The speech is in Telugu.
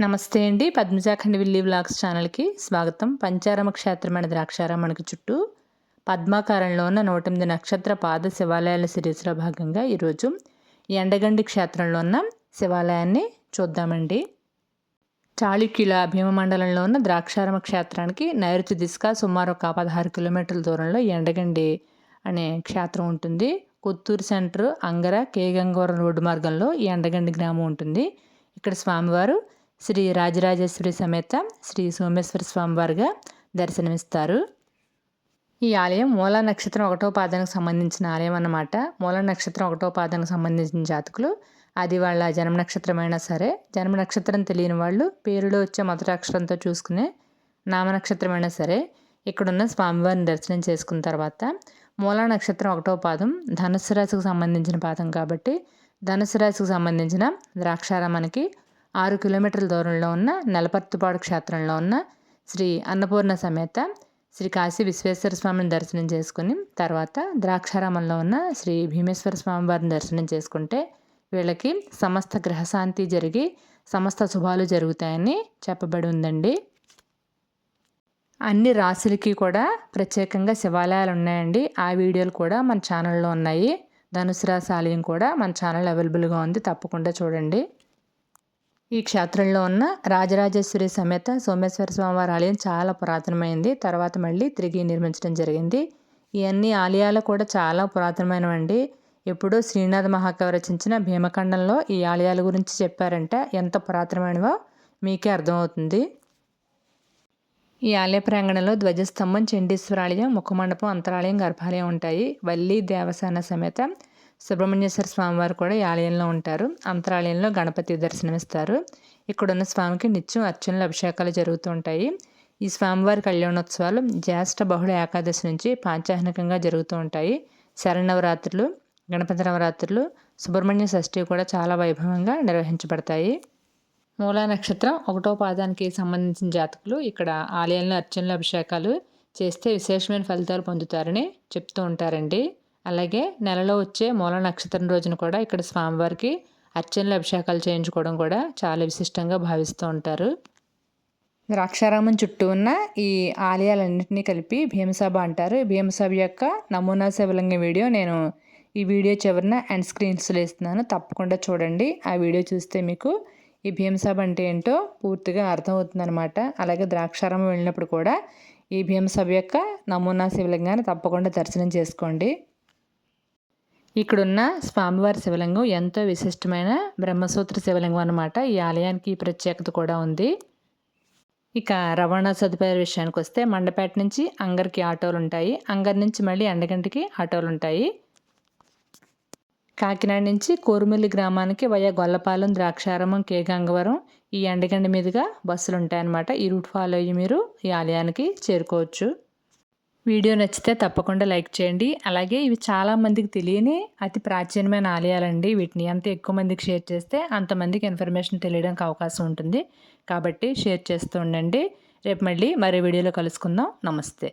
నమస్తే అండి. పద్మజాఖండ్ విల్లి వ్లాగ్స్ ఛానల్కి స్వాగతం. పంచారమ క్షేత్రమైన ద్రాక్షారామానికి చుట్టూ పద్మాకారంలో ఉన్న నూట ఎనిమిది నక్షత్ర పాద శివాలయాల సిరీస్లో భాగంగా ఈరోజు ఎండగండి క్షేత్రంలో ఉన్న శివాలయాన్ని చూద్దామండి. చాళుక్యుల భీమమండలంలో ఉన్న ద్రాక్షారామ క్షేత్రానికి నైరుతి దిశగా సుమారు ఒక పదహారు కిలోమీటర్ల దూరంలో ఎండగండి అనే క్షేత్రం ఉంటుంది. Kothuru centre Angara K Gangavaram road మార్గంలో ఈ ఎండగండి గ్రామం ఉంటుంది. ఇక్కడ స్వామివారు శ్రీ రాజరాజేశ్వరి సమేత శ్రీ సోమేశ్వర స్వామివారిగా దర్శనమిస్తారు. ఈ ఆలయం మూల నక్షత్రం ఒకటో పాదానికి సంబంధించిన ఆలయం అన్నమాట. మూల నక్షత్రం ఒకటో పాదానికి సంబంధించిన జాతకులు. అది వాళ్ళ జన్మ నక్షత్రమైనా సరే జన్మ నక్షత్రం తెలియని వాళ్ళు పేరులో వచ్చే మొదటి అక్షరంతో చూసుకునే నామనక్షత్రమైనా సరే ఇక్కడున్న స్వామివారిని దర్శనం చేసుకున్న తర్వాత మూల నక్షత్రం ఒకటో పాదం ధనుసు రాశికి సంబంధించిన పాదం కాబట్టి ధనుసు రాశికి సంబంధించిన ద్రాక్షారామానికి ఆరు కిలోమీటర్ల దూరంలో ఉన్న నలపర్తిపాడు క్షేత్రంలో ఉన్న శ్రీ అన్నపూర్ణ సమేత శ్రీ కాశీ విశ్వేశ్వర స్వామిని దర్శనం చేసుకుని తర్వాత ద్రాక్షారామంలో ఉన్న శ్రీ భీమేశ్వర స్వామి వారిని దర్శనం చేసుకుంటే వీళ్ళకి సమస్త గ్రహశాంతి జరిగి సమస్త శుభాలు జరుగుతాయని చెప్పబడి ఉందండి. అన్ని రాశులకి కూడా ప్రత్యేకంగా శివాలయాలు ఉన్నాయండి. ఆ వీడియోలు కూడా మన ఛానల్లో ఉన్నాయి. ధనుసు రాశి ఆలయం కూడా మన ఛానల్ అవైలబుల్గా ఉంది. తప్పకుండా చూడండి. ఈ క్షేత్రంలో ఉన్న రాజరాజేశ్వరి సమేత సోమేశ్వర స్వామివారి ఆలయం చాలా పురాతనమైంది. తర్వాత మళ్ళీ తిరిగి నిర్మించడం జరిగింది. ఇవన్నీ ఆలయాలు కూడా చాలా పురాతనమైనవండి. ఎప్పుడూ శ్రీనాథ మహాకవి రచించిన భీమఖండంలో ఈ ఆలయాల గురించి చెప్పారంటే. ఎంత పురాతనమైనవో మీకే అర్థమవుతుంది. ఈ ఆలయ ప్రాంగణంలో ధ్వజస్తంభం చండీశ్వరాలయం ముఖమండపం అంతరాలయం గర్భాలయం ఉంటాయి. వల్లి దేవసేన సమేత సుబ్రహ్మణ్యేశ్వర స్వామివారు కూడా ఈ ఆలయంలో ఉంటారు. అంతరాలయంలో గణపతి దర్శనమిస్తారు. ఇక్కడున్న స్వామికి నిత్యం అర్చనలు అభిషేకాలు జరుగుతూ ఉంటాయి. ఈ స్వామివారి కళ్యాణోత్సవాలు జ్యేష్ఠ బహుళ ఏకాదశి నుంచి పాంచాహ్నికంగా జరుగుతూ ఉంటాయి. శరణవరాత్రులు గణపతి నవరాత్రులు సుబ్రహ్మణ్య షష్ఠి కూడా చాలా వైభవంగా నిర్వహించబడతాయి. మూలా నక్షత్రం ఒకటో పాదానికి సంబంధించిన జాతకులు ఇక్కడ ఆలయంలో అర్చనలు అభిషేకాలు చేస్తే విశేషమైన ఫలితాలు పొందుతారని చెప్తూ ఉంటారండి. అలాగే నెలలో వచ్చే మూల నక్షత్రం రోజున కూడా ఇక్కడ స్వామివారికి అర్చనలు అభిషేకాలు చేయించుకోవడం కూడా చాలా విశిష్టంగా భావిస్తూ ఉంటారు. ద్రాక్షారామం చుట్టూ ఉన్న ఈ ఆలయాలన్నింటినీ కలిపి భీమసభ అంటారు. భీమసభ యొక్క నమూనా శివలింగం వీడియో నేను ఈ వీడియో చివరిన అండ్ స్క్రీన్స్లో ఇస్తున్నాను తప్పకుండా చూడండి. ఆ వీడియో చూస్తే మీకు ఈ భీమసభ అంటే ఏంటో పూర్తిగా అర్థమవుతుందనమాట అలాగే ద్రాక్షారామం వెళ్ళినప్పుడు కూడా ఈ భీమసభ యొక్క నమూనా శివలింగాన్ని తప్పకుండా దర్శనం చేసుకోండి. ఇక్కడున్న స్వామివారి శివలింగం ఎంతో విశిష్టమైన బ్రహ్మసూత్ర శివలింగం అనమాట ఈ ఆలయానికి ప్రత్యేకత కూడా ఉంది. ఇక రవాణా సదుపాయాల విషయానికి వస్తే మండపేట నుంచి అంగర్కి ఆటోలు ఉంటాయి. అంగర్ నుంచి మళ్ళీ ఎండగంటికి ఆటోలు ఉంటాయి. కాకినాడ నుంచి కోరుమిల్లి గ్రామానికి వయా గొల్లపాలెం ద్రాక్షారామం కే గంగవరం ఈ ఎండగండి మీదుగా బస్సులు ఉంటాయన్నమాట. ఈ రూట్ ఫాలో అయ్యి మీరు ఈ ఆలయానికి చేరుకోవచ్చు. వీడియో నచ్చితే తప్పకుండా లైక్ చేయండి. అలాగే ఇవి చాలామందికి తెలియని అతి ప్రాచీనమైన ఆలయాలండి. వీటిని అంత ఎక్కువ మందికి షేర్ చేస్తే అంతమందికి ఇన్ఫర్మేషన్ తెలియడానికి అవకాశం ఉంటుంది. కాబట్టి షేర్ చేస్తూ ఉండండి. రేపు మళ్ళీ మరో వీడియోలో కలుసుకుందాం. నమస్తే.